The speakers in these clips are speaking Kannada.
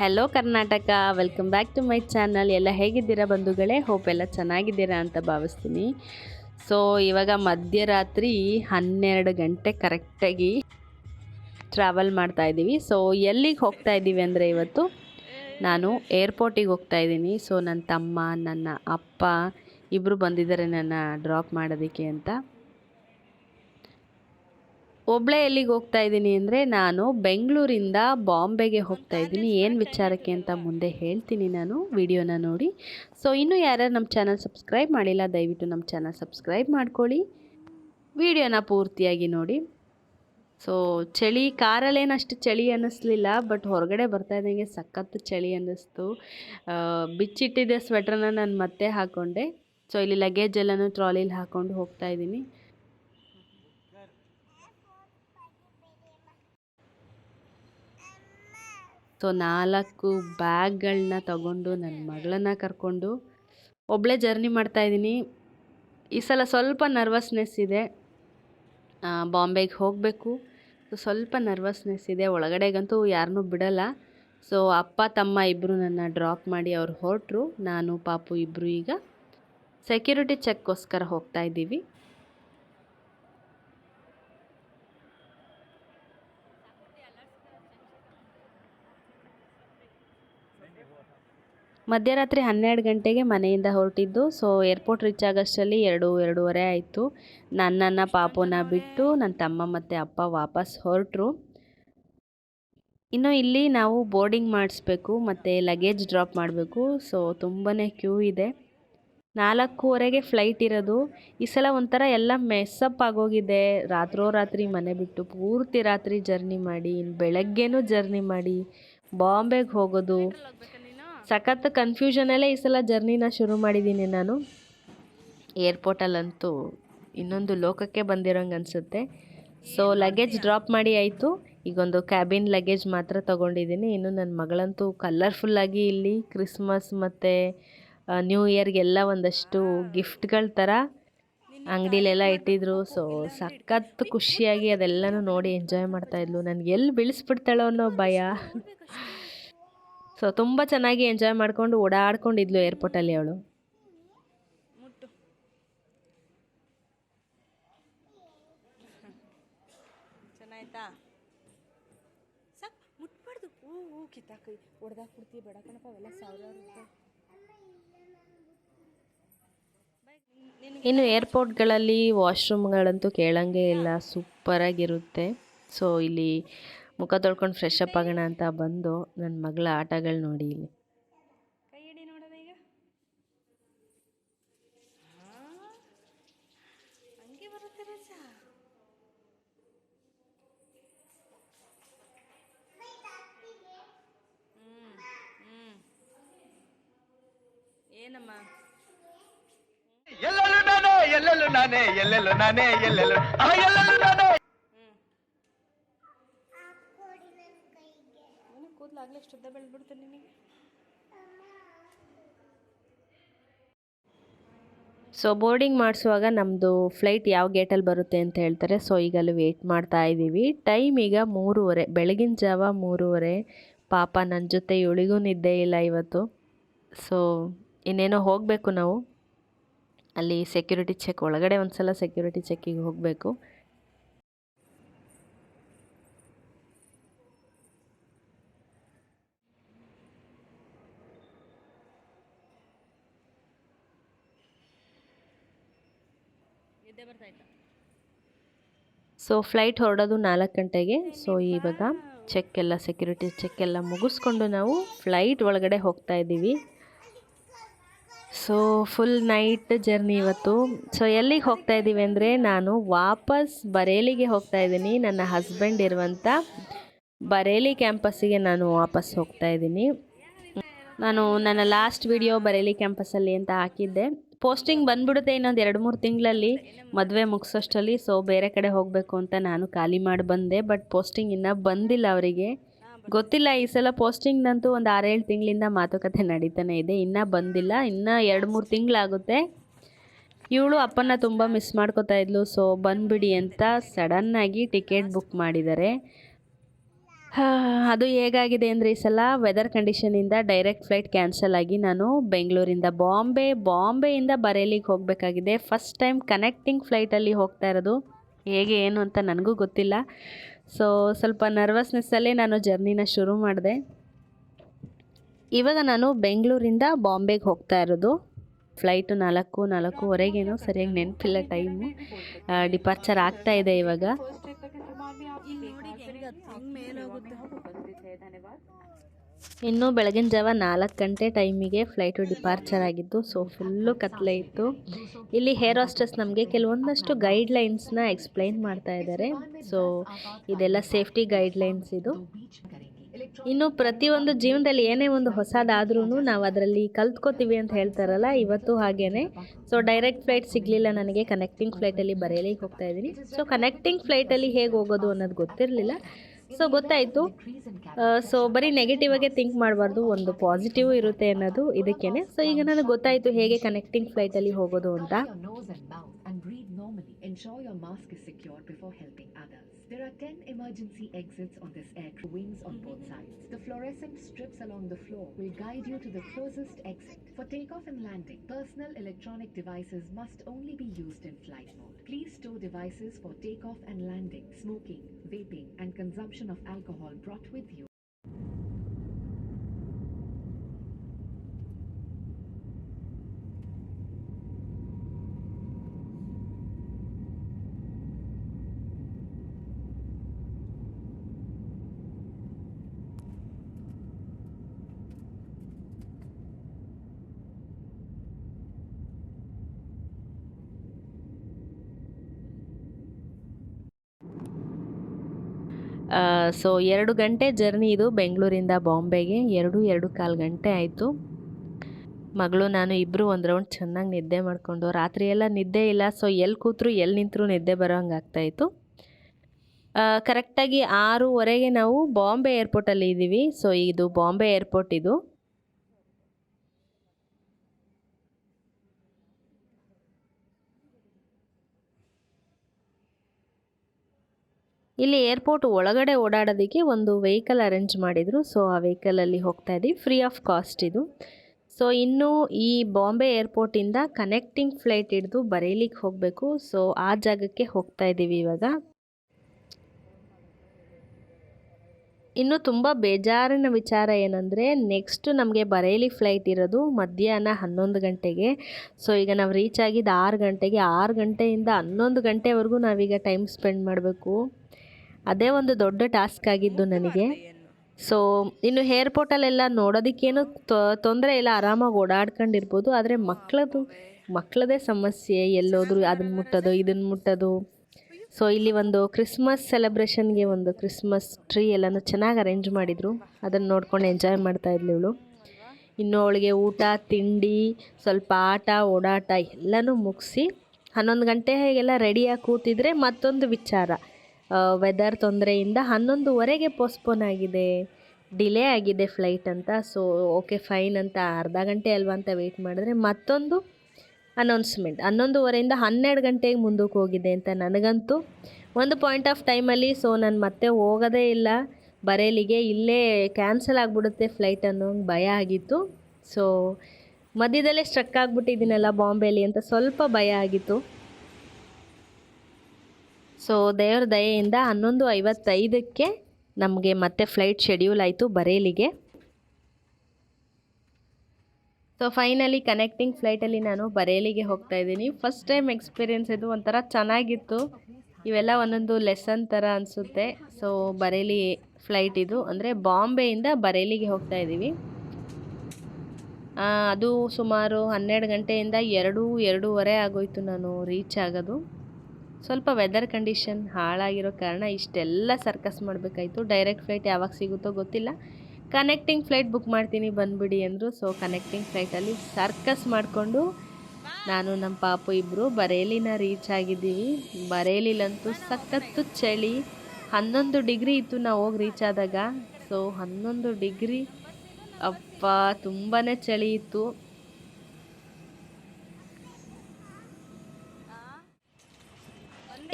Hello Karnataka welcome back to my channel ಎಲ್ಲ ಹೇಗಿದ್ದೀರಾ ಬಂಧುಗಳೇ? ಹೋಪ್ ಎಲ್ಲ ಚೆನ್ನಾಗಿದ್ದೀರಾ ಅಂತ ಭಾವಿಸ್ತೀನಿ. ಸೊ ಇವಾಗ ಮಧ್ಯರಾತ್ರಿ ಹನ್ನೆರಡು ಗಂಟೆ ಕರೆಕ್ಟಾಗಿ ಟ್ರಾವೆಲ್ ಮಾಡ್ತಾ ಇದ್ದೀವಿ. ಸೊ ಎಲ್ಲಿಗೆ ಹೋಗ್ತಾ ಇದ್ದೀವಿ ಅಂದರೆ ಇವತ್ತು? ನಾನು ಏರ್ಪೋರ್ಟಿಗೆ ಹೋಗ್ತಾ ಇದ್ದೀನಿ. ಸೊ ನನ್ನ ತಮ್ಮ, ನನ್ನ ಅಪ್ಪ ಇಬ್ಬರು ಬಂದಿದ್ದಾರೆ ನನ್ನ ಡ್ರಾಪ್ ಮಾಡೋದಕ್ಕೆ ಅಂತ. ಒಬ್ಬಳೇ ಎಲ್ಲಿಗೆ ಹೋಗ್ತಾ ಇದ್ದೀನಿ ಅಂದರೆ ನಾನು ಬೆಂಗಳೂರಿಂದ ಬಾಂಬೆಗೆ ಹೋಗ್ತಾ ಇದ್ದೀನಿ. ಏನು ವಿಚಾರಕ್ಕೆ ಅಂತ ಮುಂದೆ ಹೇಳ್ತೀನಿ ನಾನು ವಿಡಿಯೋನ ನೋಡಿ. ಸೊ ಇನ್ನೂ ಯಾರ್ಯಾರು ನಮ್ಮ ಚಾನಲ್ ಸಬ್ಸ್ಕ್ರೈಬ್ ಮಾಡಿಲ್ಲ, ದಯವಿಟ್ಟು ನಮ್ಮ ಚಾನಲ್ ಸಬ್ಸ್ಕ್ರೈಬ್ ಮಾಡ್ಕೊಳ್ಳಿ. ವಿಡಿಯೋನ ಪೂರ್ತಿಯಾಗಿ ನೋಡಿ. ಸೊ ಚಳಿ ಕಾರಲ್ಲೇನಷ್ಟು ಚಳಿ ಅನ್ನಿಸ್ಲಿಲ್ಲ ಬಟ್ ಹೊರಗಡೆ ಬರ್ತಾ ಇದ್ದಂಗೆ ಸಖತ್ ಚಳಿ ಅನ್ನಿಸ್ತು. ಬಿಚ್ಚಿಟ್ಟಿದ್ದ ಸ್ವೆಟ್ರನ್ನ ನಾನು ಮತ್ತೆ ಹಾಕ್ಕೊಂಡೆ ಸೊ ಇಲ್ಲಿ ಲಗೇಜ್ ಎಲ್ಲನೂ ಟ್ರಾಲಿಲಿ ಹಾಕ್ಕೊಂಡು ಹೋಗ್ತಾ ಇದ್ದೀನಿ. ಸೊ ನಾಲ್ಕು ಬ್ಯಾಗ್ಗಳನ್ನ ತಗೊಂಡು ನನ್ನ ಮಗಳನ್ನ ಕರ್ಕೊಂಡು ಒಬ್ಬಳೇ ಜರ್ನಿ ಮಾಡ್ತಾಯಿದ್ದೀನಿ ಈ ಸಲ ಸ್ವಲ್ಪ ನರ್ವಸ್ನೆಸ್ ಇದೆ. ಬಾಂಬೆಗೆ ಹೋಗಬೇಕು. ಸೊ ಸ್ವಲ್ಪ ನರ್ವಸ್ನೆಸ್ ಇದೆ. ಒಳಗಡೆಗಂತೂ ಯಾರನ್ನೂ ಬಿಡಲ್ಲ. ಸೊ ಅಪ್ಪ, ತಮ್ಮ ಇಬ್ಬರು ನನ್ನ ಡ್ರಾಪ್ ಮಾಡಿ ಅವ್ರು ಹೊರಟರು. ನಾನು, ಪಾಪು ಇಬ್ಬರು ಈಗ ಸೆಕ್ಯೂರಿಟಿ ಚೆಕ್ಗೋಸ್ಕರ ಹೋಗ್ತಾ ಇದ್ದೀವಿ. ಮಧ್ಯರಾತ್ರಿ ಹನ್ನೆರಡು ಗಂಟೆಗೆ ಮನೆಯಿಂದ ಹೊರಟಿದ್ದು ಸೊ ಏರ್ಪೋರ್ಟ್ ರೀಚ್ ಆಗೋಷ್ಟರಲ್ಲಿ ಎರಡು, ಎರಡೂವರೆ ಆಯಿತು. ನನ್ನನ್ನು ಪಾಪುನ ಬಿಟ್ಟು ನನ್ನ ತಮ್ಮ ಮತ್ತು ಅಪ್ಪ ವಾಪಸ್ ಹೊರಟರು. ಇನ್ನು ಇಲ್ಲಿ ನಾವು ಬೋರ್ಡಿಂಗ್ ಮಾಡಿಸ್ಬೇಕು, ಮತ್ತು ಲಗೇಜ್ ಡ್ರಾಪ್ ಮಾಡಬೇಕು ಸೊ ತುಂಬಾ ಕ್ಯೂ ಇದೆ. ನಾಲ್ಕೂವರೆಗೆ ಫ್ಲೈಟ್ ಇರೋದು. ಈ ಸಲ ಒಂಥರ ಎಲ್ಲ ಮೆಸ್ಸಪ್ ಆಗೋಗಿದೆ. ರಾತ್ರೋ ರಾತ್ರಿ ಮನೆ ಬಿಟ್ಟು ಪೂರ್ತಿ ರಾತ್ರಿ ಜರ್ನಿ ಮಾಡಿ ಇನ್ನು ಬೆಳಗ್ಗೆನೂ ಜರ್ನಿ ಮಾಡಿ, ಬಾಂಬೆಗೆ ಹೋಗೋದು. ಸಖತ್ ಕನ್ಫ್ಯೂಷನಲ್ಲೇ ಈ ಸಲ ಜರ್ನಿನ ಶುರು ಮಾಡಿದ್ದೀನಿ ನಾನು. ಏರ್ಪೋರ್ಟಲ್ಲಂತೂ ಇನ್ನೊಂದು ಲೋಕಕ್ಕೆ ಬಂದಿರೋಂಗೆ ಅನಿಸುತ್ತೆ. ಸೊ ಲಗೇಜ್ ಡ್ರಾಪ್ ಮಾಡಿ ಆಯಿತು. ಈಗೊಂದು ಕ್ಯಾಬಿನ್ ಲಗೇಜ್ ಮಾತ್ರ ತೊಗೊಂಡಿದ್ದೀನಿ. ಇನ್ನು ನನ್ನ ಮಗಳಂತೂ ಕಲರ್ಫುಲ್ಲಾಗಿ ಇಲ್ಲಿ ಕ್ರಿಸ್ಮಸ್ ಮತ್ತು ನ್ಯೂ ಇಯರ್ಗೆಲ್ಲ ಒಂದಷ್ಟು ಗಿಫ್ಟ್ಗಳ ಥರ ಅಂಗಡಿಲೆಲ್ಲ ಇಟ್ಟಿದ್ರು. ಸೊ ಸಖತ್ ಖುಷಿಯಾಗಿ ಅದೆಲ್ಲನೂ ನೋಡಿ ಎಂಜಾಯ್ ಮಾಡ್ತಾಯಿದ್ಲು ನನಗೆ ಎಲ್ಲಿ ಬೀಳಿಸ್ಬಿಡ್ತಾಳೋ ಅನ್ನೋ ಭಯ. ಸೊ ತುಂಬ ಚೆನ್ನಾಗಿ ಎಂಜಾಯ್ ಮಾಡಿಕೊಂಡು ಓಡಾಡ್ಕೊಂಡಿದ್ಲು ಏರ್ಪೋರ್ಟಲ್ಲಿ ಅವಳು. ಚೆನ್ನಾಯ್ತಾ? ಸಾಕು ಮುಟ್ಬಾರ್ದು. ಹೂ ಹೂ ಕಿತ್ತಾಕೈ ಹೊಡ್ದಾಕ್ ಬಿಡ್ತೀವಿ ಬೇಡ ಕಣಪ್ಪ ಅವೆಲ್ಲ ಸಾವಿರಾರು ರೂಪಾಯಿ ಇನ್ನು ಏರ್ಪೋರ್ಟ್ಗಳಲ್ಲಿ ವಾಶ್ರೂಮ್ಗಳಂತೂ ಕೇಳಂಗೆ ಇಲ್ಲ. ಸೂಪರಾಗಿರುತ್ತೆ ಸೊ ಇಲ್ಲಿ ಮುಖ ತೊಳ್ಕೊಂಡು ಫ್ರೆಶ್ ಅಪ್ ಆಗೋಣ ಅಂತ ಬಂದು ನನ್ನ ಮಗಳ ಆಟಗಳು ನೋಡಿ ಇಲ್ಲಿ. ಏನಮ್ಮ? ಎಲ್ಲೆಲ್ಲೂ ನಾನೇ ಎಲ್ಲೆಲ್ಲೂ ನಾನೇ ಎಲ್ಲೆಲ್ಲೂ ನಾನೇ ಎಲ್ಲೆಲ್ಲೂ ಎಲ್ಲೆಲ್ಲೂ ನಾನೇ ಕೂದಲಾಗ್ಲೇ ಶುದ್ಧ ಬೆಳೆದ್ಬಿಡ್ತು ನಿನಗೆ. ಸೊ ಬೋರ್ಡಿಂಗ್ ಮಾಡಿಸುವಾಗ ನಮ್ಮದು ಫ್ಲೈಟ್ ಯಾವ ಗೇಟಲ್ಲಿ ಬರುತ್ತೆ ಅಂತ ಹೇಳ್ತಾರೆ. ಸೊ ಈಗ ಅಲ್ಲಿ ವೆಯ್ಟ್ ಮಾಡ್ತಾ ಇದ್ದೀವಿ. ಟೈಮ್ ಈಗ ಮೂರುವರೆ. ಬೆಳಗಿನ ಜಾವ ಮೂರುವರೆ. ಪಾಪ ನನ್ನ ಜೊತೆ ಇವಳಿಗೂ ನಿದ್ದೆ ಇಲ್ಲ ಇವತ್ತು. ಸೊ ಇನ್ನೇನೋ ಹೋಗಬೇಕು ನಾವು. ಅಲ್ಲಿ ಸೆಕ್ಯೂರಿಟಿ ಚೆಕ್ ಒಳಗಡೆ ಒಂದು ಸಲ ಸೆಕ್ಯೂರಿಟಿ ಚೆಕ್ಕಿಗೆ ಹೋಗಬೇಕು. ಸೊ ಫ್ಲೈಟ್ ಹೊರಡೋದು ನಾಲ್ಕು ಗಂಟೆಗೆ. ಸೊ ಇವಾಗ ಚೆಕ್ ಎಲ್ಲ ಸೆಕ್ಯೂರಿಟಿ ಚೆಕ್ ಎಲ್ಲ ಮುಗಿಸ್ಕೊಂಡು ನಾವು ಫ್ಲೈಟ್ ಒಳಗಡೆ ಹೋಗ್ತಾ ಇದ್ದೀವಿ. ಸೊ ಫುಲ್ ನೈಟ್ ಜರ್ನಿ ಇವತ್ತು. ಸೊ ಎಲ್ಲಿಗೆ ಹೋಗ್ತಾ ಇದ್ದೀವಿ ಅಂದರೆ ನಾನು ವಾಪಸ್ ಬರೇಲಿಗೆ ಹೋಗ್ತಾ ಇದ್ದೀನಿ. ನನ್ನ ಹಸ್ಬೆಂಡ್ ಇರುವಂಥ ಬರೇಲಿ ಕ್ಯಾಂಪಸ್ಸಿಗೆ ನಾನು ವಾಪಸ್ ಹೋಗ್ತಾ ಇದ್ದೀನಿ. ನಾನು ನನ್ನ ಲಾಸ್ಟ್ ವಿಡಿಯೋ ಬರೇಲಿ ಕ್ಯಾಂಪಸ್ಸಲ್ಲಿ ಅಂತ ಹಾಕಿದ್ದೆ. ಪೋಸ್ಟಿಂಗ್ ಬಂದ್ಬಿಡುತ್ತೆ ಇನ್ನೊಂದು ಎರಡು ಮೂರು ತಿಂಗಳಲ್ಲಿ. ಮದುವೆ ಮುಗಿಸೋಷ್ಟರಲ್ಲಿ ಸೊ ಬೇರೆ ಕಡೆ ಹೋಗಬೇಕು ಅಂತ ನಾನು ಖಾಲಿ ಮಾಡಿ ಬಂದೆ ಬಟ್ ಪೋಸ್ಟಿಂಗ್ ಇನ್ನೂ ಬಂದಿಲ್ಲ ಅವರಿಗೆ. ಗೊತ್ತಿಲ್ಲ, ಈ ಸಲ ಪೋಸ್ಟಿಂಗ್ನಂತೂ ಒಂದು ಆರೇಳು ತಿಂಗಳಿಂದ ಮಾತುಕತೆ ನಡೀತಾನೆ ಇದೆ, ಇನ್ನೂ ಬಂದಿಲ್ಲ, ಇನ್ನೂ ಎರಡು ಮೂರು ತಿಂಗಳಾಗುತ್ತೆ. ಇವಳು ಅಪ್ಪನ ತುಂಬ ಮಿಸ್ ಮಾಡ್ಕೋತಾ ಇದ್ಲು ಸೊ ಬಂದ್ಬಿಡಿ ಅಂತ ಸಡನ್ನಾಗಿ ಟಿಕೆಟ್ ಬುಕ್ ಮಾಡಿದ್ದಾರೆ. ಅದು ಹೇಗಾಗಿದೆ ಅಂದರೆ ಈ ಸಲ ವೆದರ್ ಕಂಡೀಷನಿಂದ ಡೈರೆಕ್ಟ್ ಫ್ಲೈಟ್ ಕ್ಯಾನ್ಸಲ್ ಆಗಿ ನಾನು ಬೆಂಗಳೂರಿಂದ ಬಾಂಬೆ, ಬಾಂಬೆಯಿಂದ ಬರೇಲಿಗೆ ಹೋಗಬೇಕಾಗಿದೆ. ಫಸ್ಟ್ ಟೈಮ್ ಕನೆಕ್ಟಿಂಗ್ ಫ್ಲೈಟಲ್ಲಿ ಹೋಗ್ತಾ ಇರೋದು. ಹೇಗೆ, ಏನು ಅಂತ ನನಗೂ ಗೊತ್ತಿಲ್ಲ. ಸೊ ಸ್ವಲ್ಪ ನರ್ವಸ್ನೆಸ್ಸಲ್ಲೇ ನಾನು ಜರ್ನಿನ ಶುರು ಮಾಡಿದೆ. ಇವಾಗ ನಾನು ಬೆಂಗಳೂರಿಂದ ಬಾಂಬೆಗೆ ಹೋಗ್ತಾ ಇರೋದು. ಫ್ಲೈಟು ನಾಲ್ಕು, ನಾಲ್ಕೂವರೆಗೇನೋ ಸರಿಯಾಗಿ ನೆನಪಿಲ್ಲ ಟೈಮು ಡಿಪಾರ್ಚರ್ ಆಗ್ತಾ ಇದೆ ಇವಾಗ. ಇನ್ನು ಬೆಳಗಿನ ಜಾವ ನಾಲ್ಕು ಗಂಟೆ ಟೈಮಿಗೆ ಫ್ಲೈಟು ಡಿಪಾರ್ಚರ್ ಆಗಿತ್ತು ಸೊ ಫುಲ್ಲು ಕತ್ಲೆ ಇತ್ತು. ಇಲ್ಲಿ ಹೇರ್ ಹಾಸ್ಟೆಸ್ ನಮಗೆ ಕೆಲವೊಂದಷ್ಟು ಗೈಡ್ಲೈನ್ಸ್ನ ಎಕ್ಸ್ಪ್ಲೈನ್ ಮಾಡ್ತಾ ಇದ್ದಾರೆ ಸೊ ಇದೆಲ್ಲ ಸೇಫ್ಟಿ ಗೈಡ್ಲೈನ್ಸ್ ಇದು. ಇನ್ನು ಪ್ರತಿಯೊಂದು ಜೀವನದಲ್ಲಿ ಏನೇ ಒಂದು ಹೊಸದಾದ್ರೂ ನಾವು ಅದರಲ್ಲಿ ಕಲ್ತ್ಕೋತೀವಿ ಅಂತ ಹೇಳ್ತಾರಲ್ಲ, ಇವತ್ತು ಹಾಗೇನೆ. ಸೊ ಡೈರೆಕ್ಟ್ ಫ್ಲೈಟ್ ಸಿಗಲಿಲ್ಲ ನನಗೆ. ಕನೆಕ್ಟಿಂಗ್ ಫ್ಲೈಟಲ್ಲಿ ಬರೆಯಲಿಕ್ಕೆ ಹೋಗ್ತಾ ಇದ್ದೀನಿ. ಸೊ ಕನೆಕ್ಟಿಂಗ್ ಫ್ಲೈಟಲ್ಲಿ ಹೇಗೆ ಹೋಗೋದು ಅನ್ನೋದು ಗೊತ್ತಿರಲಿಲ್ಲ. ಸೊ ಗೊತ್ತಾಯಿತು. ಸೊ ಬರೀ ನೆಗೆಟಿವ್ ಆಗೇ ಥಿಂಕ್ ಮಾಡಬಾರ್ದು. ಒಂದು ಪಾಸಿಟಿವ್ ಇರುತ್ತೆ ಅನ್ನೋದು ಇದಕ್ಕೇನೆ. ಸೊ ಈಗ ನನಗೆ ಗೊತ್ತಾಯಿತು ಹೇಗೆ ಕನೆಕ್ಟಿಂಗ್ ಫ್ಲೈಟಲ್ಲಿ ಹೋಗೋದು ಅಂತ. There are 10 emergency exits on this aircraft, wings on both sides. The fluorescent strips along the floor will guide you to the closest exit. For takeoff and landing, personal electronic devices must only be used in flight mode. Please store devices for takeoff and landing. Smoking, vaping, and consumption of alcohol brought with you so ಎರಡು ಗಂಟೆ ಜರ್ನಿ ಇದು ಬೆಂಗಳೂರಿಂದ ಬಾಂಬೆಗೆ. ಎರಡು ಎರಡು ಕಾಲು ಗಂಟೆ ಆಯಿತು. ಮಗಳು, ನಾನು ಇಬ್ಬರು ಒಂದು ರೌಂಡ್ ಚೆನ್ನಾಗಿ ನಿದ್ದೆ ಮಾಡಿಕೊಂಡು ರಾತ್ರಿ ಎಲ್ಲ ನಿದ್ದೆ ಇಲ್ಲ. ಸೊ ಎಲ್ಲಿ ಕೂತ್ರು ಎಲ್ಲಿ ನಿಂತರೂ ನಿದ್ದೆ ಬರೋ ಹಂಗೆ ಆಗ್ತಾಯಿತ್ತು ಕರೆಕ್ಟಾಗಿ ಆರೂವರೆಗೆ ನಾವು ಬಾಂಬೆ ಏರ್ಪೋರ್ಟಲ್ಲಿ ಇದ್ದೀವಿ ಸೊ ಇದು ಬಾಂಬೆ ಏರ್ಪೋರ್ಟ್ ಇದು. ಇಲ್ಲಿ ಏರ್ಪೋರ್ಟ್ ಒಳಗಡೆ ಓಡಾಡೋದಕ್ಕೆ ಒಂದು ವೆಹಿಕಲ್ ಅರೇಂಜ್ ಮಾಡಿದರು. ಸೊ, ಆ ವೆಹಿಕಲಲ್ಲಿ ಹೋಗ್ತಾ ಇದ್ದೀವಿ ಫ್ರೀ ಆಫ್ ಕಾಸ್ಟ್ ಇದು. ಸೊ, ಇನ್ನು ಈ ಬಾಂಬೆ ಏರ್ಪೋರ್ಟಿಂದ ಕನೆಕ್ಟಿಂಗ್ ಫ್ಲೈಟ್ ಹಿಡಿದು ಬರೀಲಿಕ್ಕೆ ಹೋಗಬೇಕು. ಸೊ, ಆ ಜಾಗಕ್ಕೆ ಹೋಗ್ತಾ ಇದ್ದೀವಿ ಇವಾಗ. ಇನ್ನು ತುಂಬ ಬೇಜಾರಿನ ವಿಚಾರ ಏನಂದರೆ ನೆಕ್ಸ್ಟ್ ನಮಗೆ ಬರೇಲಿ ಫ್ಲೈಟ್ ಇರೋದು ಮಧ್ಯಾಹ್ನ ಹನ್ನೊಂದು ಗಂಟೆಗೆ. ಸೊ, ಈಗ ನಾವು ರೀಚ್ ಆಗಿದ್ದು ಆರು ಗಂಟೆಗೆ, ಆರು ಗಂಟೆಯಿಂದ ಹನ್ನೊಂದು ಗಂಟೆವರೆಗೂ ನಾವೀಗ ಟೈಮ್ ಸ್ಪೆಂಡ್ ಮಾಡಬೇಕು. ಅದೇ ಒಂದು ದೊಡ್ಡ ಟಾಸ್ಕ್ ಆಗಿದ್ದು ನನಗೆ. ಸೊ ಇನ್ನು ಏರ್ಪೋರ್ಟಲ್ಲೆಲ್ಲ ನೋಡೋದಕ್ಕೇನು ತೊಂದರೆ ಇಲ್ಲ ಆರಾಮಾಗಿ ಓಡಾಡ್ಕೊಂಡಿರ್ಬೋದು. ಆದರೆ ಮಕ್ಕಳದು ಮಕ್ಕಳದೇ ಸಮಸ್ಯೆ ಎಲ್ಲೋದ್ರು ಅದನ್ನು ಮುಟ್ಟೋದು ಇದನ್ನು ಮುಟ್ಟೋದು. ಸೊ ಇಲ್ಲಿ ಒಂದು ಕ್ರಿಸ್ಮಸ್ ಸೆಲೆಬ್ರೇಷನ್ಗೆ ಒಂದು ಕ್ರಿಸ್ಮಸ್ ಟ್ರೀ ಎಲ್ಲನೂ ಚೆನ್ನಾಗಿ ಅರೇಂಜ್ ಮಾಡಿದರು. ಅದನ್ನು ನೋಡ್ಕೊಂಡು ಎಂಜಾಯ್ ಮಾಡ್ತಾ ಇವಳು. ಇನ್ನು ಅವಳಿಗೆ ಊಟ ತಿಂಡಿ ಸ್ವಲ್ಪ ಆಟ ಓಡಾಟ ಎಲ್ಲನೂ ಮುಗಿಸಿ ಹನ್ನೊಂದು ಗಂಟೆ ಹೇಗೆಲ್ಲ ರೆಡಿಯಾಗಿ ಕೂತಿದ್ರೆ ಮತ್ತೊಂದು ವಿಚಾರ. ವೆದರ್ ತೊಂದರೆಯಿಂದ ಹನ್ನೊಂದುವರೆಗೆ ಪೋಸ್ಟ್ಪೋನ್ ಆಗಿದೆ. ಡಿಲೇ ಆಗಿದೆ ಫ್ಲೈಟ್ ಅಂತ. ಸೊ ಓಕೆ ಫೈನ್ ಅಂತ ಅರ್ಧ ಗಂಟೆ ಅಲ್ವಾ ಅಂತ ವೆಯ್ಟ್ ಮಾಡಿದ್ರೆ ಮತ್ತೊಂದು ಅನೌನ್ಸ್ಮೆಂಟ್ ಹನ್ನೊಂದುವರೆಯಿಂದ ಹನ್ನೆರಡು ಗಂಟೆಗೆ ಮುಂದಕ್ಕೆ ಹೋಗಿದೆ ಅಂತ ನನಗಂತೂ. ಒಂದು ಪಾಯಿಂಟ್ ಆಫ್ ಟೈಮಲ್ಲಿ ಸೊ ನಾನು ಮತ್ತೆ ಹೋಗೋದೇ ಇಲ್ಲ. ಬರೇಲಿಗೆ ಇಲ್ಲೇ ಕ್ಯಾನ್ಸಲ್ ಆಗಿಬಿಡುತ್ತೆ ಫ್ಲೈಟ್ ಅನ್ನೋ ಭಯ ಆಗಿತ್ತು. ಸೊ ಮಧ್ಯದಲ್ಲೇ ಸ್ಟ್ರಕ್ ಆಗಿಬಿಟ್ಟಿದ್ದೀನಲ್ಲ ಬಾಂಬೆಲಿ ಅಂತ ಸ್ವಲ್ಪ ಭಯ ಆಗಿತ್ತು. ಸೊ ದೇವ್ರ ದಯೆಯಿಂದ ಹನ್ನೊಂದು ಐವತ್ತೈದಕ್ಕೆ ನಮಗೆ ಮತ್ತೆ ಫ್ಲೈಟ್ ಶೆಡ್ಯೂಲ್ ಆಯಿತು ಬರೇಲಿಗೆ. ಸೊ ಫೈನಲಿ ಕನೆಕ್ಟಿಂಗ್ ಫ್ಲೈಟಲ್ಲಿ ನಾನು ಬರೇಲಿಗೆ ಹೋಗ್ತಾ ಇದ್ದೀನಿ. ಫಸ್ಟ್ ಟೈಮ್ ಎಕ್ಸ್ಪೀರಿಯೆನ್ಸ್ ಇದು, ಒಂಥರ ಚೆನ್ನಾಗಿತ್ತು. ಇವೆಲ್ಲ ಒಂದೊಂದು ಲೆಸನ್ ಥರ ಅನಿಸುತ್ತೆ. ಸೊ ಬರೇಲಿ ಫ್ಲೈಟ್ ಇದು. ಅಂದರೆ ಬಾಂಬೆಯಿಂದ ಬರೇಲಿಗೆ ಹೋಗ್ತಾ ಇದ್ದೀವಿ. ಅದು ಸುಮಾರು ಹನ್ನೆರಡು ಗಂಟೆಯಿಂದ ಎರಡು, ಎರಡೂವರೆ ಆಗೋಯ್ತು ನಾನು ರೀಚ್ ಆಗೋದು. ಸ್ವಲ್ಪ ವೆದರ್ ಕಂಡೀಷನ್ ಹಾಳಾಗಿರೋ ಕಾರಣ ಇಷ್ಟೆಲ್ಲ ಸರ್ಕಸ್ ಮಾಡಬೇಕಾಯ್ತು. ಡೈರೆಕ್ಟ್ ಫ್ಲೈಟ್ ಯಾವಾಗ ಸಿಗುತ್ತೋ ಗೊತ್ತಿಲ್ಲ. ಕನೆಕ್ಟಿಂಗ್ ಫ್ಲೈಟ್ ಬುಕ್ ಮಾಡ್ತೀನಿ, ಬಂದುಬಿಡಿ ಅಂದರು. ಸೊ ಕನೆಕ್ಟಿಂಗ್ ಫ್ಲೈಟಲ್ಲಿ ಸರ್ಕಸ್ ಮಾಡಿಕೊಂಡು ನಾನು ನಮ್ಮ ಪಾಪು ಇಬ್ಬರು ಬರೇಲಿನ ರೀಚ್ ಆಗಿದ್ದೀವಿ. ಬರೇಲಿಲಂತೂ ಸಖತ್ತು ಚಳಿ. ಹನ್ನೊಂದು ಡಿಗ್ರಿ ಇತ್ತು ನಾವು ಹೋಗಿ ರೀಚ್ ಆದಾಗ. ಸೊ ಹನ್ನೊಂದು ಡಿಗ್ರಿ. ಅಪ್ಪ ತುಂಬಾ ಚಳಿ ಇತ್ತು.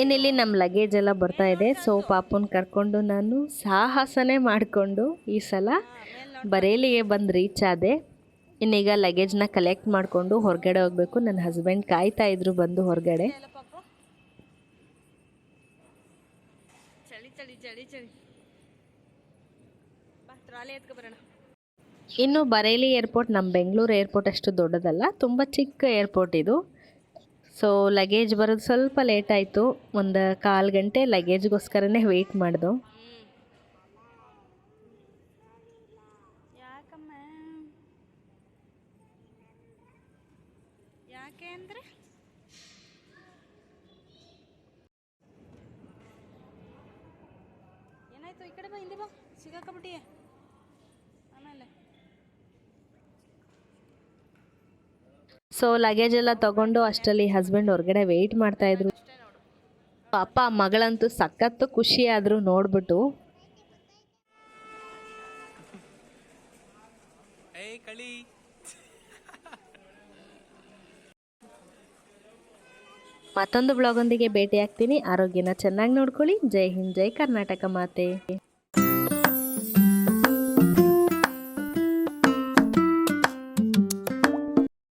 ಇನ್ನಿಲ್ಲಿ ನಮ್ಮ ಲಗೇಜ್ ಎಲ್ಲ ಬರ್ತಾ ಇದೆ. ಸೊ ಪಾಪನ್ ಕರ್ಕೊಂಡು ನಾನು ಸಾಹಸನೇ ಮಾಡಿಕೊಂಡು ಈ ಸಲ ಬರೇಲಿಗೆ ಬಂದು ರೀಚ್ ಆದೆ. ಇನ್ನೀಗ ಲಗೇಜ್ನ ಕಲೆಕ್ಟ್ ಮಾಡಿಕೊಂಡು ಹೊರಗಡೆ ಹೋಗಬೇಕು. ನನ್ನ ಹಸ್ಬೆಂಡ್ ಕಾಯ್ತಾ ಇದ್ರು ಬಂದು ಹೊರಗಡೆ. ಇನ್ನು ಬರೇಲಿ ಏರ್ಪೋರ್ಟ್ ನಮ್ಮ ಬೆಂಗಳೂರು ಏರ್ಪೋರ್ಟ್ ಅಷ್ಟು ದೊಡ್ಡದಲ್ಲ. ತುಂಬ ಚಿಕ್ಕ ಏರ್ಪೋರ್ಟ್ ಇದು. ಸೊ ಲಗೇಜ್ ಬರೋದು ಸ್ವಲ್ಪ ಲೇಟ್ ಆಯಿತು. ಒಂದು ಕಾಲು ಗಂಟೆ ಲಗೇಜ್ಗೋಸ್ಕರನೇ ವೆಯ್ಟ್ ಮಾಡ್ದು. ಯಾಕೆ ಅಂದ್ರೆ? ಏನಾಯ್ತು? ಈ ಬಾ ಇಲ್ಲಿ ಬಾ. ಸಿಗಾಕಬಿಟ್ಟಿ ಸೊ ಲಗೇಜ್ ಎಲ್ಲ ತಗೊಂಡು ಅಷ್ಟರಲ್ಲಿ ಹಸ್ಬೆಂಡ್ ಹೊರಗಡೆ ವೆಯ್ಟ್ ಮಾಡ್ತಾಯಿದ್ರು ಅಪ್ಪ ಮಗಳಂತೂ ಸಖತ್ತು ಖುಷಿ ಆದರು ನೋಡ್ಬಿಟ್ಟು ಮತ್ತೊಂದು ಮತ್ತೊಂದು ಬ್ಲಾಗೊಂದಿಗೆ ಭೇಟಿ ಆಗ್ತೀನಿ ಆರೋಗ್ಯನ ಚೆನ್ನಾಗಿ ನೋಡ್ಕೊಳ್ಳಿ. ಜೈ ಹಿಂದ್ ಜೈ ಕರ್ನಾಟಕ ಮಾತೆ.